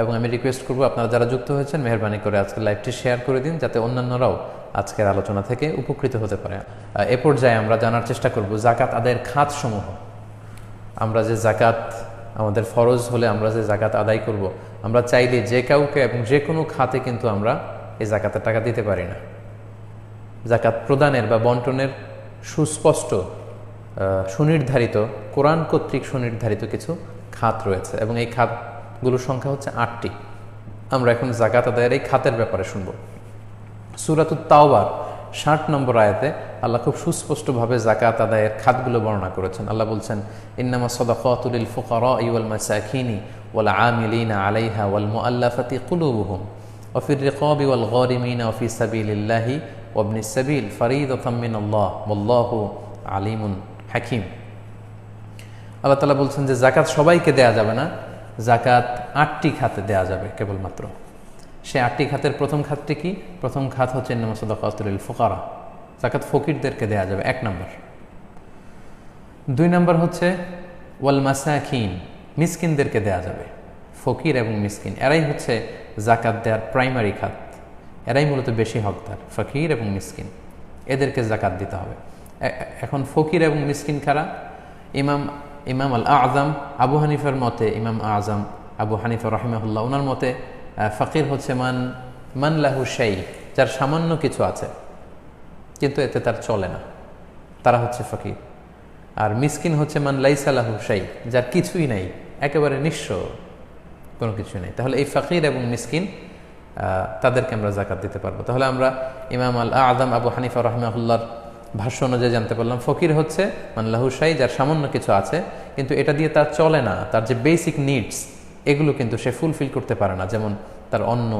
এবং আমি রিকোয়েস্ট করব আপনারা যারা যুক্ত হয়েছেন, মেহরবানি করে আজকের লাইভটি শেয়ার করে দিন, যাতে অন্যান্যরাও আজকের আলোচনা থেকে উপকৃত হতে পারে। এ পর্যায়ে আমরা জানার চেষ্টা করব জাকাত আদায়ের খাতসমূহ। আমরা যে জাকাত আমাদের ফরজ হলে আমরা যে জাকাত আদায় করব, আমরা চাইলে যে কাউকে এবং যে কোনো খাতে কিন্তু আমরা এই জাকাতের টাকা দিতে পারি না। জাকাত প্রদানের বা বন্টনের সুস্পষ্ট সুনির্ধারিত, কোরআন কর্তৃক সুনির্ধারিত কিছু খাত রয়েছে এবং এই গুলোর সংখ্যা হচ্ছে আটটি। আমরা এখন জাকাত আদায়ের এই খাতের ব্যাপারে শুনব। সুরাত তাওবার, ষাট নম্বর আয়াতে আল্লাহ খুব সুস্পষ্টভাবে জাকাত আদায়ের খাতগুলো বর্ণনা করেছেন। আল্লাহ বলছেন, ইন্নামা সদাফতুল ফোকর ইউল মাসাখিনি ওয়াল আমিলিনা আলাইহা ওয়াল মুআল্লাফাতি কুলুবুহুম। অফির রেকব ইউল গরিমিনা ওফি সাবিল্লাহি ওবনি সাবিল ফরিদ ওফাম্মিন আল্লাহ মল্লাহ আলিমুন হাকিম। আল্লাহ তালা বলছেন যে জাকাত সবাইকে দেয়া যাবে না জাকাত আটটি খাতে দেয়া যাবে কেবলমাত্র। সে আটটি খাতের প্রথম খাতটি কি? প্রথম খাত হচ্ছে নমসদাকাতুল ফোকারা। জাকাত ফকিরদেরকে দেয়া যাবে, এক নম্বর। দুই নম্বর হচ্ছে, ওয়াল মাসাখিন মিসকিনদেরকে দেয়া যাবে। ফকির এবং মিসকিন, এরাই হচ্ছে জাকাত দেওয়ার প্রাইমারি খাত। এরাই মূলত বেশি হকদার, ফকির এবং মিসকিন। এদেরকে জাকাত দিতে হবে। এখন ফকির এবং মিসকিন খারা ইমাম ইমাম আল আজম আবু হানিফার মতে ইমাম আজম, আবু হানিফা রহিমাহুল্লাহ ওনার মতে ফকির হচ্ছে মান মান লাহু সেই যার সামান্য কিছু আছে, কিন্তু এতে তার চলে না। তারা হচ্ছে ফকির। আর মিসকিন হচ্ছে মান লাইসালাহু সেই যার কিছুই নাই, একেবারে নিঃস্ব, কোনো কিছু নেই। তাহলে এই ফকির এবং মিসকিন তাদেরকে আমরা জাকাত দিতে পারব। তাহলে আমরা ইমাম আল আদম আবু হানিফা রহমাহুল্লার ভাষ্য অনুযায়ী জানতে পারলাম, ফকির হচ্ছে মানলাহু সাই যার সামান্য কিছু আছে, কিন্তু এটা দিয়ে তার চলে না। তার যে বেসিক নিডস এগুলো কিন্তু সে ফুলফিল করতে পারে না। যেমন তার অন্ন,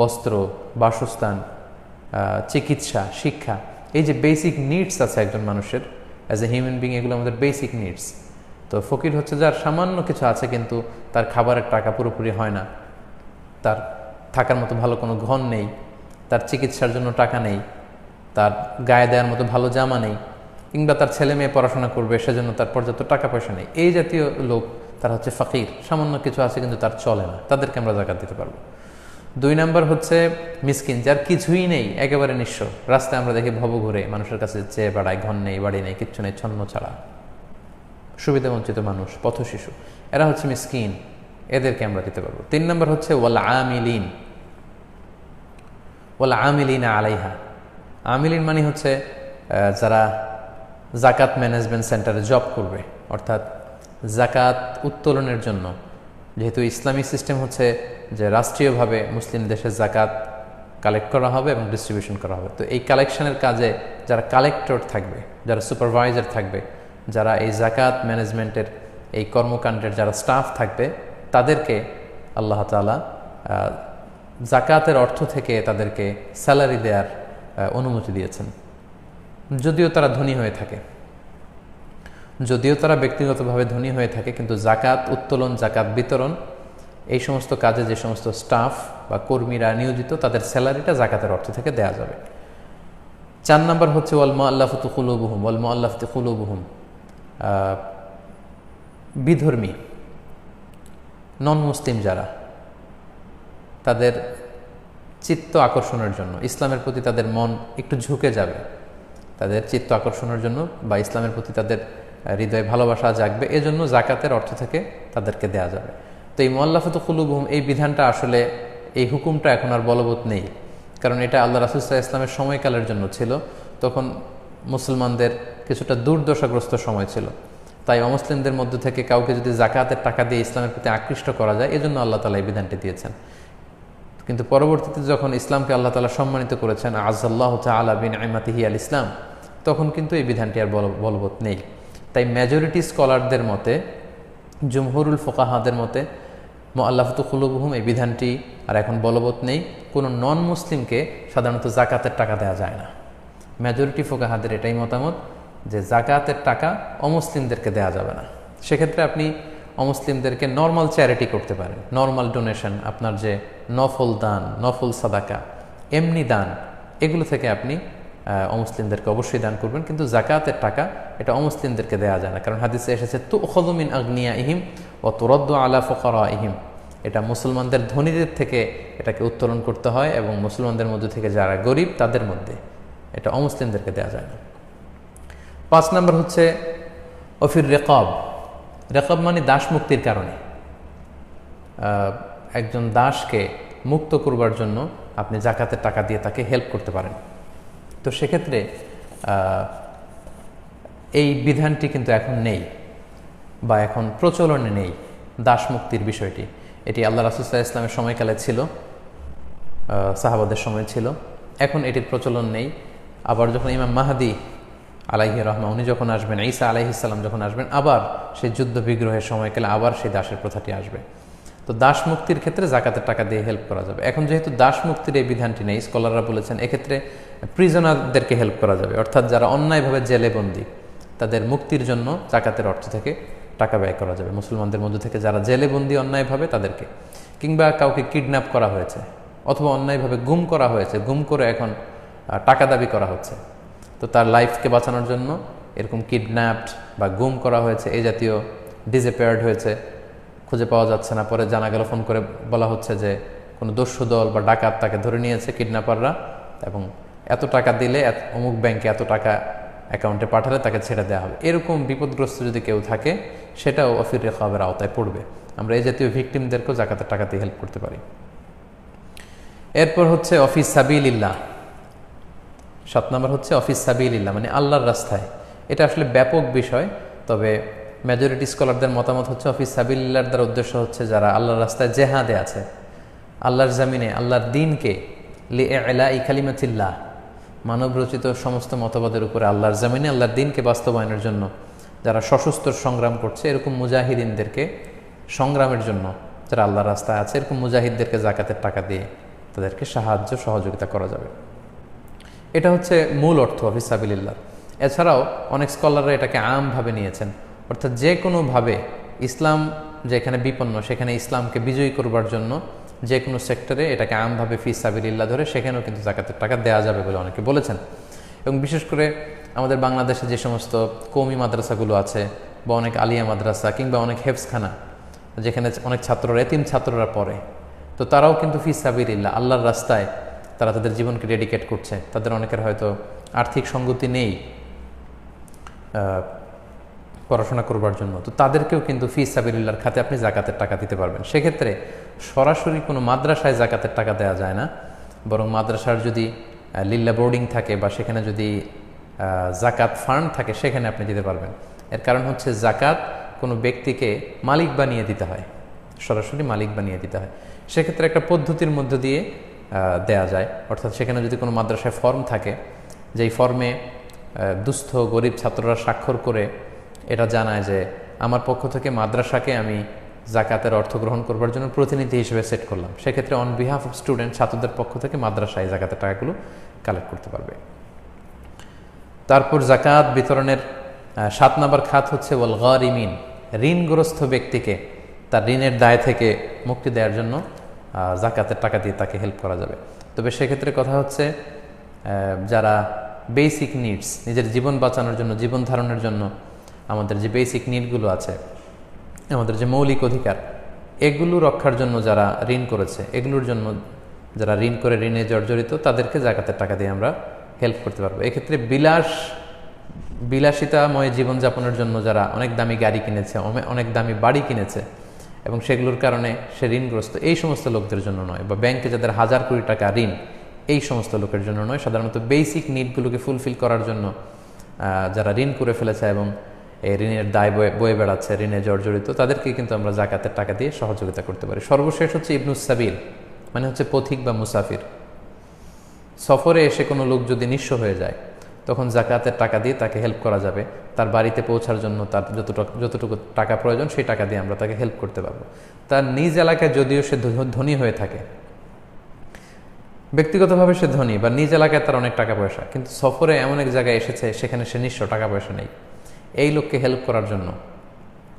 বস্ত্র, বাসস্থান চিকিৎসা, শিক্ষা, এই যে বেসিক নিডস আছে একজন মানুষের অ্যাজ এ হিউম্যান বিং এগুলো আমাদের বেসিক নিডস তো ফকির হচ্ছে যার সামান্য কিছু আছে, কিন্তু তার খাবারের টাকা পুরোপুরি হয় না। তার থাকার মতো ভালো কোনো ঘর নেই। তার চিকিৎসার জন্য টাকা নেই। তার গায়ে দেওয়ার মতো ভালো জামা নেই, কিংবা তার ছেলে মেয়ে পড়াশোনা করবে, সেজন্য তার পর্যাপ্ত টাকা পয়সা নেই। এই জাতীয় লোক তারা হচ্ছে ফাকির। সামান্য কিছু আছে, কিন্তু তার চলে না। তাদেরকে আমরা জাকাত দিতে পারব। দুই নাম্বার হচ্ছে মিসকিন, যার কিছুই নেই, একেবারে নিঃস্ব। রাস্তায় আমরা দেখি ভব ঘুরে মানুষের কাছে চেয়ে বেড়ায়, ঘর নেই, বাড়ি নেই, কিচ্ছু নেই, ছন্ন ছাড়া। সুবিধাবঞ্চিত মানুষ, পথ শিশু। এরা হচ্ছে মিসকিন, এদেরকে আমরা দিতে পারব। তিন নম্বর হচ্ছে ওয়াল আমিলিন, ওয়াল আমিলিনা আলাইহা। আমিলিন মানে হচ্ছে যারা জাকাত ম্যানেজমেন্ট সেন্টারে জব করবে। অর্থাৎ জাকাত উত্তোলনের জন্য। যেহেতু ইসলামী সিস্টেম হচ্ছে যে রাষ্ট্রীয়ভাবে মুসলিম দেশে জাকাত কালেক্ট করা হবে এবং ডিস্ট্রিবিউশন করা হবে। তো এই কালেকশনের কাজে যারা কালেক্টর থাকবে, যারা সুপারভাইজার থাকবে, যারা এই জাকাত ম্যানেজমেন্টের এই কর্মকাণ্ডের যারা স্টাফ থাকবে, তাদেরকে আল্লাহ তালা জাকাতের অর্থ থেকে তাদেরকে স্যালারি দেওয়ার অনুমতি দিয়েছেন। যদিও তারা ধনী হয়ে থাকে। যদিও তারা ব্যক্তিগতভাবে ধনী হয়ে থাকে কিন্তু জাকাত উত্তোলন জাকাত বিতরণ এই সমস্ত কাজে যে সমস্ত স্টাফ বা কর্মীরা নিয়োজিত তাদের স্যালারিটা জাকাতের অর্থ থেকে দেয়া যাবে। চার নম্বর হচ্ছে ওয়ালমা আল্লাফতু কুলুবুহুম ওয়ালমা আল্লাফতু কুলুবুহুম। আহ, বিধর্মী নন মুসলিম যারা তাদের চিত্ত আকর্ষণের জন্য। ইসলামের প্রতি তাদের মন একটু ঝুঁকে যাবে। তাদের চিত্ত আকর্ষণের জন্য বা ইসলামের প্রতি তাদের হৃদয়ে ভালোবাসা জাগবে, এজন্য জাকাতের অর্থ থেকে তাদেরকে দেয়া যাবে। তো এই মোল্লাফত কুলুবহুম, এই বিধানটা আসলে, এই হুকুমটা এখন আর বলবৎ নেই। কারণ এটা আল্লাহ রাসুল্লাহ ইসলামের সময়কালের জন্য ছিল। তখন মুসলমানদের কিছুটা দুর্দশাগ্রস্ত সময় ছিল। তাই অমুসলিমদের মধ্য থেকে কাউকে যদি জাকাতের টাকা দিয়ে ইসলামের প্রতি আকৃষ্ট করা যায়, এজন্য আল্লাহ তালা এই বিধানটি দিয়েছেন। কিন্তু পরবর্তীতে যখন ইসলামকে আল্লাহ তালা সম্মানিত করেছেন আজাল্লাহ তালা বিন আইমাতিহি আল ইসলাম তখন কিন্তু এই বিধানটি আর বল- বলবৎ নেই। তাই মেজরিটি স্কলারদের মতে জমহুরুল ফোকাহাদের মতে মোয়াল্লাফতু খুলুবহুম এই বিধানটি আর এখন বলবৎ নেই। কোনো নন মুসলিমকে সাধারণত জাকাতের টাকা দেওয়া যায় না। মেজরিটি ফোকাহাদের এটাই মতামত যে জাকাতের টাকা অমুসলিমদেরকে দেওয়া যাবে না। সেক্ষেত্রে আপনি অমুসলিমদেরকে নর্মাল চ্যারিটি করতে পারেন নর্মাল ডোনেশন আপনার যে নফল দান, নফল সাদাকা, এমনি দান, এগুলো থেকে আপনি অমুসলিমদেরকে অবশ্যই দান করবেন। কিন্তু জাকাতের টাকা এটা অমুসলিমদেরকে দেওয়া যায় না। কারণ হাদিসে এসেছে তু খদমিন আগ্নিয়া ইহিম ও তুরদ্দ আলা ফকরা ইহিম এটা মুসলমানদের ধনীদের থেকে এটাকে উত্তোলন করতে হয় এবং মুসলমানদের মধ্যে থেকে যারা গরিব, তাদের মধ্যে এটা অমুসলিমদেরকে দেওয়া যায় না। পাঁচ নম্বর হচ্ছে, অফির রেকব। রেকব মানে দাস মুক্তির কারণে একজন দাসকে মুক্ত করবার জন্য আপনি জাকাতের টাকা দিয়ে তাকে হেল্প করতে পারেন। তো সেক্ষেত্রে এই বিধানটি কিন্তু এখন নেই বা এখন প্রচলনে নেই দাস মুক্তির বিষয়টি। এটি আল্লাহ রাসুসাহ ইসলামের সময়কালে ছিল সাহাবাদের সময় ছিল। এখন এটির প্রচলন নেই। আবার যখন ইমাম মাহাদি আলাইহি রহমা, উনি যখন আসবেন, ঈসা আলাইহিসাল্লাম যখন আসবেন, আবার সেই যুদ্ধ বিগ্রহের সময়কালে আবার সেই দাসের প্রথাটি আসবে। তো দাস মুক্তির ক্ষেত্রে জাকাতের টাকা দিয়ে হেল্প করা যাবে। এখন যেহেতু দাস মুক্তির এই বিধানটি নেই স্কলাররা বলেছেন, এক্ষেত্রে প্রিজনারদেরকে হেল্প করা যাবে। অর্থাৎ যারা অন্যায়ভাবে জেলে বন্দী, তাদের মুক্তির জন্য জাকাতের অর্থ থেকে টাকা ব্যয় করা যাবে। মুসলমানদের মধ্যে থেকে যারা জেলে বন্দী অন্যায়ভাবে, তাদেরকে। কিংবা কাউকে কিডন্যাপ করা হয়েছে, অথবা অন্যায়ভাবে গুম করা হয়েছে, গুম করে এখন টাকা দাবি করা হচ্ছে। তো তার লাইফকে বাঁচানোর জন্য এরকম কিডন্যাপড বা গুম করা হয়েছে, এই জাতীয় ডিজেপেয়ার্ড হয়েছে, খুঁজে পাওয়া যাচ্ছে না। পরে জানা গেল, ফোন করে বলা হচ্ছে যে কোনো দস্যু দল বা ডাকাত তাকে ধরে নিয়েছে কিডন্যাপাররা এবং এত টাকা দিলে অমুক ব্যাংকে এত টাকা অ্যাকাউন্টে পাঠালে তাকে ছেড়ে দেওয়া হবে। এরকম বিপদগ্রস্ত যদি কেউ থাকে, সেটাও অফির রেখাবের আওতায় পড়বে। আমরা এই জাতীয় ভিকটিমদেরকেও জাকাতের টাকা দিয়ে হেল্প করতে পারি। এরপর হচ্ছে অফিস সাবিলিল্লাহ। সাত নম্বর হচ্ছে অফিস সাবিলিল্লাহ মানে আল্লাহর রাস্তায়। এটা আসলে ব্যাপক বিষয়, তবে মেজরিটি স্কলারদের মতামত হচ্ছে অফিস সাবিল্লার দ্বারা উদ্দেশ্য হচ্ছে যারা আল্লাহর রাস্তায় জেহাদে আছে। আল্লাহর জামিনে, আল্লাহর দিনকে লি এলা ই কালিমাতিল্লাহ মানব রচিত সমস্ত মতবাদের উপরে আল্লাহর জামিনে, আল্লাহর দিনকে বাস্তবায়নের জন্য। যারা সশস্ত্র সংগ্রাম করছে, এরকম মুজাহিদিনদেরকে সংগ্রামের জন্য যারা আল্লাহর রাস্তায় আছে, এরকম মুজাহিদদেরকে জাকাতের টাকা দিয়ে তাদেরকে সাহায্য সহযোগিতা করা যাবে। এটা হচ্ছে মূল অর্থ অফিসাবিল্লাহ এছাড়াও অনেক স্কলাররা এটাকে আমভাবে নিয়েছেন। অর্থাৎ যে কোনোভাবে ইসলাম যেখানে বিপন্ন, সেখানে ইসলামকে বিজয়ী করবার জন্য যে কোনো সেক্টরে এটাকে আমভাবে ফি সাবিল্লাহ ধরে সেখানেও কিন্তু জাকাতের টাকা দেওয়া যাবে বলে অনেকে বলেছেন। এবং বিশেষ করে আমাদের বাংলাদেশে যে সমস্ত কৌমি মাদ্রাসাগুলো আছে বা অনেক আলিয়া মাদ্রাসা কিংবা অনেক হেফসখানা যেখানে অনেক ছাত্ররা, এতিম ছাত্ররা পড়ে, তো তারাও কিন্তু ফি সাবিল্লাহ আল্লাহর রাস্তায় তারা তাদের জীবনকে ডেডিকেট করছে। তাদের অনেকের হয়তো আর্থিক সঙ্গতি নেই পড়াশোনা করবার জন্য। তো তাদেরকেও কিন্তু ফি সাবিল্লার খাতে আপনি জাকাতের টাকা দিতে পারবেন। সেক্ষেত্রে সরাসরি কোনো মাদ্রাসায় জাকাতের টাকা দেওয়া যায় না। বরং মাদ্রাসার যদি লিল্লা বোর্ডিং থাকে বা সেখানে যদি জাকাত ফান্ড থাকে সেখানে আপনি দিতে পারবেন। এর কারণ হচ্ছে জাকাত কোনো ব্যক্তিকে মালিক বানিয়ে দিতে হয়। সরাসরি মালিক বানিয়ে দিতে হয়। সেক্ষেত্রে একটা পদ্ধতির মধ্য দিয়ে দেয়া যায়। অর্থাৎ সেখানে যদি কোনো মাদ্রাসায় ফর্ম থাকে, যেই ফর্মে দুস্থ, গরিব ছাত্ররা স্বাক্ষর করে এটা জানায় যে, আমার পক্ষ থেকে মাদ্রাসাকে আমি জাকাতের অর্থ গ্রহণ করবার জন্য প্রতিনিধি হিসেবে সেট করলাম। সেক্ষেত্রে অন বিহাফ অফ স্টুডেন্ট ছাত্রদের পক্ষ থেকে মাদ্রাসায় জাকাতের টাকাগুলো কালেক্ট করতে পারবে। তারপর জাকাত বিতরণের সাত নম্বর খাত হচ্ছে, ওয়াল গরিমিন ঋণগ্রস্ত ব্যক্তিকে তার ঋণের দায় থেকে মুক্তি দেওয়ার জন্য জাকাতের টাকা দিয়ে তাকে হেল্প করা যাবে। তবে সেক্ষেত্রে কথা হচ্ছে যারা বেসিক নিডস নিজের জীবন বাঁচানোর জন্য, জীবন ধারণের জন্য আমাদের যে বেসিক নিডগুলো আছে, আমাদের যে মৌলিক অধিকার, এগুলো রক্ষার জন্য যারা ঋণ করেছে, এগুলোর জন্য যারা ঋণ করে ঋণে জর্জরিত, তাদেরকে জাকাতের টাকা দিয়ে আমরা হেল্প করতে পারব। এক্ষেত্রে বিলাস, বিলাসিতাময় জীবনযাপনের জন্য যারা অনেক দামি গাড়ি কিনেছে অনেক দামি বাড়ি কিনেছে এবং সেগুলোর কারণে সে ঋণগ্রস্ত এই সমস্ত লোকদের জন্য নয়, বা ব্যাংকে যাদের হাজার কোটি টাকা ঋণ, এই সমস্ত লোকের জন্য নয়। সাধারণত বেসিক নিডগুলোকে ফুলফিল করার জন্য যারা ঋণ করে ফেলেছে এবং এই ঋণের দায় বয়ে বয়ে বেড়াচ্ছে, ঋণে জর্জরিত, তাদেরকে কিন্তু আমরা জাকাতের টাকা দিয়ে সহযোগিতা করতে পারি। সর্বশেষ হচ্ছে ইবনুস সাবিল মানে হচ্ছে পথিক বা মুসাফির। সফরে এসে কোনো লোক যদি নিঃস্ব হয়ে যায় তখন জাকাতের টাকা দিয়ে তাকে হেল্প করা যাবে। তার বাড়িতে পৌঁছার জন্য তার যতটুকু যতটুকু টাকা প্রয়োজন, সেই টাকা দিয়ে আমরা তাকে হেল্প করতে পারব। তার নিজ এলাকায় যদিও সে ধনী হয়ে থাকে, ব্যক্তিগতভাবে সে ধনী বা নিজ এলাকায় তার অনেক টাকা পয়সা, কিন্তু সফরে এমন এক জায়গায় এসেছে সেখানে সে নিঃস্ব টাকা পয়সা নেই। এই লোককে হেল্প করার জন্য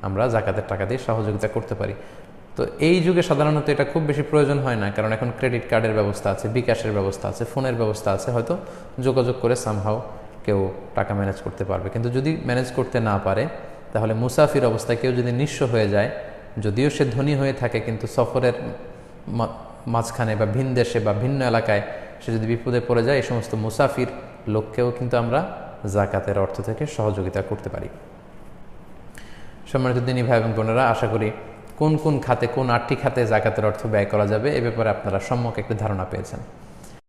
আমরা জাকাতের টাকা দিয়ে সহযোগিতা করতে পারি। তো এই যুগে সাধারণত এটা খুব বেশি প্রয়োজন হয় না, কারণ এখন ক্রেডিট কার্ডের ব্যবস্থা আছে, বিকাশের ব্যবস্থা আছে, ফোনের ব্যবস্থা আছে, হয়তো যোগাযোগ করে সামহাও কেউ টাকা ম্যানেজ করতে পারবে। কিন্তু যদি ম্যানেজ করতে না পারে, তাহলে মুসাফির অবস্থায় কেউ যদি নিঃস্ব হয়ে যায়, যদিও সে ধনী হয়ে থাকে, কিন্তু সফরের মাঝখানে বা ভিন দেশে বা ভিন্ন এলাকায় সে যদি বিপদে পড়ে যায়, এই সমস্ত মুসাফির লোককেও কিন্তু আমরা জাকাতের অর্থ থেকে সহযোগিতা করতে পারি। সম্মানিত দিনী ভাই এবং বোনেরা, আশা করি কোন কোন খাতে কোন আটটি খাতে জাকাতের অর্থ ব্যয় করা যাবে, এ ব্যাপারে আপনারা সম্যক একটি ধারণা পেয়েছেন।